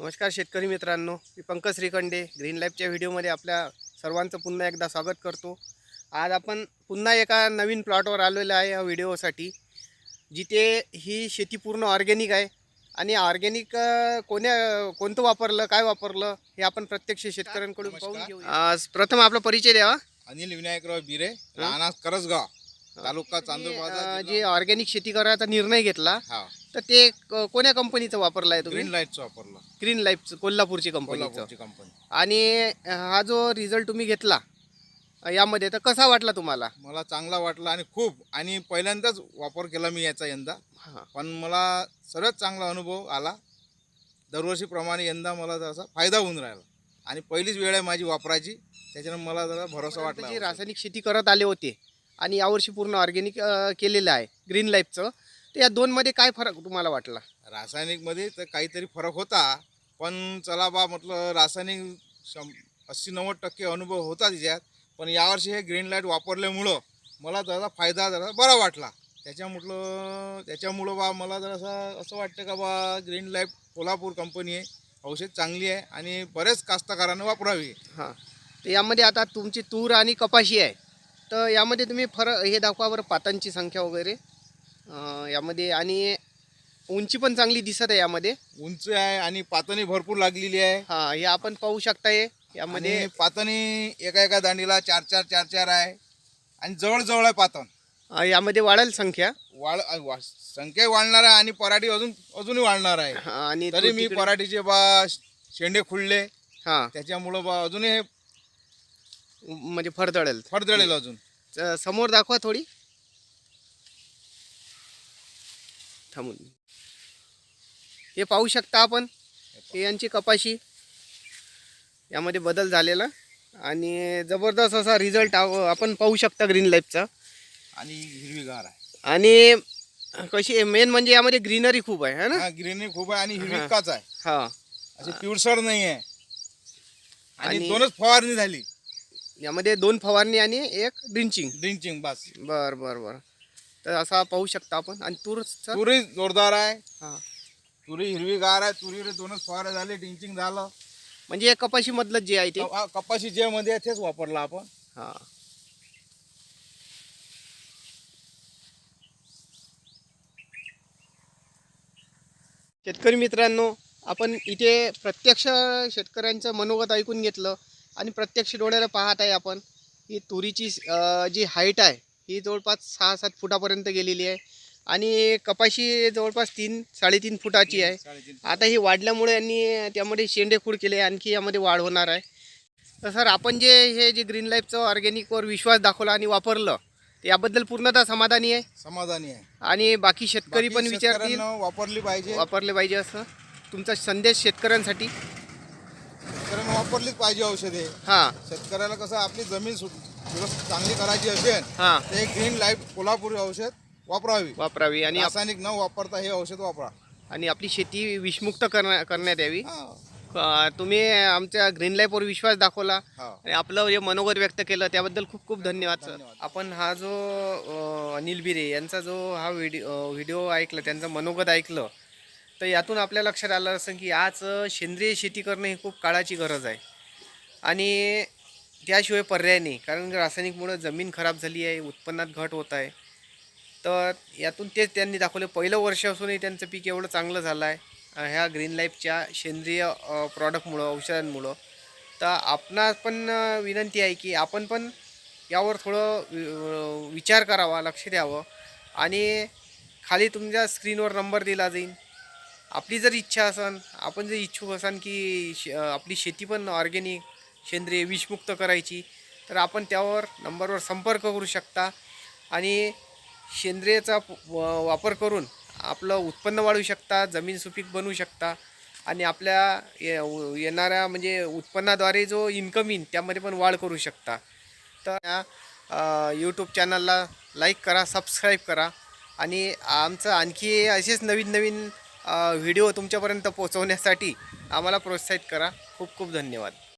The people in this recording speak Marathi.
नमस्कार शेतकरी मित्रांनो मी पंकज श्रीखंडे ग्रीन लाईफच्या व्हिडिओमध्ये आपल्या सर्वांचं पुन्हा एकदा स्वागत करतो. आज आपण पुन्हा एका नवीन प्लॉटवर आलेलो आहे या व्हिडिओसाठी जिथे ही शेती पूर्ण ऑर्गॅनिक आहे. आणि ऑर्गॅनिक कोण्या कोणतं वापरलं काय वापरलं हे आपण प्रत्यक्ष शेतकऱ्यांकडून पाहून. घेऊ आज प्रथम आपला परिचय द्यावा. अनिल विनायकराव बिरे राहणार करसगाव तालुका चांदूर जे ऑर्गॅनिक शेती करायचा निर्णय घेतला हा. तर ते कोण्या कंपनीचं वापरलं आहे तुम्ही? ग्रीन लाईटचं वापरलं. ग्रीन लाईफचं कोल्हापूरची कंपनीचं कोल्हापूरची कंपनी आणि हा जो रिझल्ट तुम्ही घेतला यामध्ये तर कसा वाटला तुम्हाला? मला चांगला वाटला आणि खूप. आणि पहिल्यांदाच वापर केला मी याचा यंदा. हा. पण मला सर्वात चांगला अनुभव आला. दरवर्षीप्रमाणे यंदा मला जसा फायदा होऊन राहिला. आणि पहिलीच वेळ आहे माझी वापरायची. त्याच्यानं मला जरा भरोसा वाटला. जे रासायनिक शेती करत आले होते आणि यावर्षी पूर्ण ऑर्गॅनिक केलेलं आहे. ग्रीन लाईफचं तर या दोनमध्ये काय फरक तुम्हाला वाटला? रासायनिकमध्ये तर काहीतरी फरक होता पण चला बा म्हटलं रासायनिक शं अस्सी नव्वद टक्के अनुभव होता तिच्यात पण यावर्षी हे ग्रीन लाइट वापरल्यामुळं मला जरा फायदा जरा बरा वाटला. त्याच्यामुळं त्याच्यामुळं बा मला जरासा असं वाटतं का बा ग्रीन लाइट कोल्हापूर कंपनी आहे औषध चांगली आहे आणि बरेच कास्तकारांना वापरावी. हां. तर यामध्ये आता तुमची तूर आणि कपाशी आहे. तर यामध्ये तुम्ही फरक हे दाखवा बरं पातांची संख्या वगैरे. अ, यामध्ये आणि उंची पण चांगली दिसत आहे यामध्ये. उंच आहे आणि पातणी भरपूर लागलेली आहे. हां हे आपण पाहू शकता हे यामध्ये आणि पातणी एका एका दांडीला चार चार चार चार आहे. आणि जवळजवळ आहे पातण अ, यामध्ये वाढेल संख्या. वाढ वा- संख्या वाढणार आहे आणि पराठी अजून अजूनही वाढणार आहे. हा, आणि तरी तो मी तिकडे- पराठीचे बा शेंडे खुडले हा. त्याच्यामुळं बा अजूनही म्हणजे फरदळेल. फडदळेल अजून. च- समोर दाखवा थोडी. थांबून. हे पाहू शकता आपण हे यांची कपाशी. यामध्ये बदल झालेला. आणि जबरदस्त असा रिझल्ट आपण पाहू शकता ग्रीन लाईफचा आणि हिरवीगार आहे. आणि कशी मेन म्हणजे यामध्ये ग्रीनरी खूप आहे है ना? ग्रीनरी खूप आहे आणि हिरवीकाच आहे. हा. अशी पिवळसर नाही आहे. आणि- दोनच फवारणी झाली. यामध्ये दोन फवारणी आणि एक ड्रिंचिंग ड्रिंचिंग बस. बर बर बर. तर असा पाहू शकता आपण. आणि तूरचा? तुरी जोरदार आहे. हा. तुरी हिरवीगार आहे. तुरीवर दोनच फवारे झाले ड्रिंचिंग झालं. म्हणजे कपाशी मधलं जे आहे ते? कपाशी जे मध्ये आहे तेच वापरलं आपण. हा. शेतकरी मित्रांनो आपण इथे प्रत्यक्ष शेतकऱ्यांचं मनोगत ऐकून घेतलं आणि प्रत्यक्ष डोळ्याला पाहत आहे आपण ही तुरीची अं, जी हाईट आहे ही जवळपास सहा सात फुटापर्यंत गेलेली आहे. आणि कपाशी जवळपास तीन साडेतीन फुटाची आहे. आता ही वाढल्यामुळे यांनी त्यामध्ये शेंडेखूड केले आणखी यामध्ये वाढ होणार आहे. तर सर आपण जे हे जे ग्रीन लाईफचं ऑर्गॅनिकवर विश्वास दाखवला आणि वापरलं याबद्दल पूर्णतः समाधानी आहे? समाधानी आहे. आणि बाकी शेतकरी पण विचारतील? वापरली पाहिजे. वापरले पाहिजे असं? तुमचा संदेश शेतकऱ्यांसाठी? शेतकऱ्यांना वापरलीच पाहिजे औषधे. हां. शेतकऱ्याला कसं आपली जमीन सु- सुरक्षित चांगली करायची असेल हां. ते ग्रीन लाईफ कोल्हापुरी औषध वापरावी. वापरावी आणि आप- रासायनिक न वापरता हे औषध वापरा. आणि आपली शेती विषमुक्त करण्या करण्यात यावी. हा, अं, तुम्ही आमच्या ग्रीन लाईफवर विश्वास दाखवला हा. आणि आपलं जे मनोगत व्यक्त केलं त्याबद्दल खूप खूप धन्यवाद सर. आपण हा जो अ, अनिल बिरे यांचा जो हा व्हिडिओ व्हिडिओ ऐकला त्यांचं मनोगत ऐकलं तर यातून आपल्या लक्षात आलं असं की आज अ, सेंद्रिय शेती करणं ही खूप काळाची गरज आहे. आणि त्याशिवाय पर्याय नाही. कारण रासायनिकमुळं जमीन खराब झाली आहे उत्पन्नात घट होत आहे. तर यातून तेच त्यांनी दाखवले पहिलं वर्ष असूनही त्यांचं पीक एवढं चांगलं झालं आहे. ह्या ग्रीन लाईफच्या सेंद्रिय प्रॉडक्टमुळं औषधांमुळं. तर आपणा पण विनंती आहे की आपण पण यावर थोडं वि- विचार करावा लक्ष द्यावं. आणि खाली तुमच्या स्क्रीनवर नंबर दिला जाईल आपली जर इच्छा असन आपण जर इच्छुक असाल की श आपली शेती पण ऑर्गेनिक सेंद्रिय विषमुक्त करायची. तर आपण त्यावर नंबरवर संपर्क करू शकता. आणि सेंद्रियचा व- वापर करून आपलं उत्पन्न वाढवू शकता जमीन सुपीक बनवू शकता. आणि आपल्या ये- येणाऱ्या म्हणजे उत्पन्नाद्वारे जो इन्कम येईन त्यामध्ये पण वाढ करू शकता. तर या यूट्यूब चॅनलला लाईक करा सबस्क्राईब करा. आणि आमचं आणखी असेच नवीन नवीन व्हिडिओ तुमच्यापर्यंत पोहोचवण्यासाठी आम्हाला प्रोत्साहित करा. खूप खूप धन्यवाद.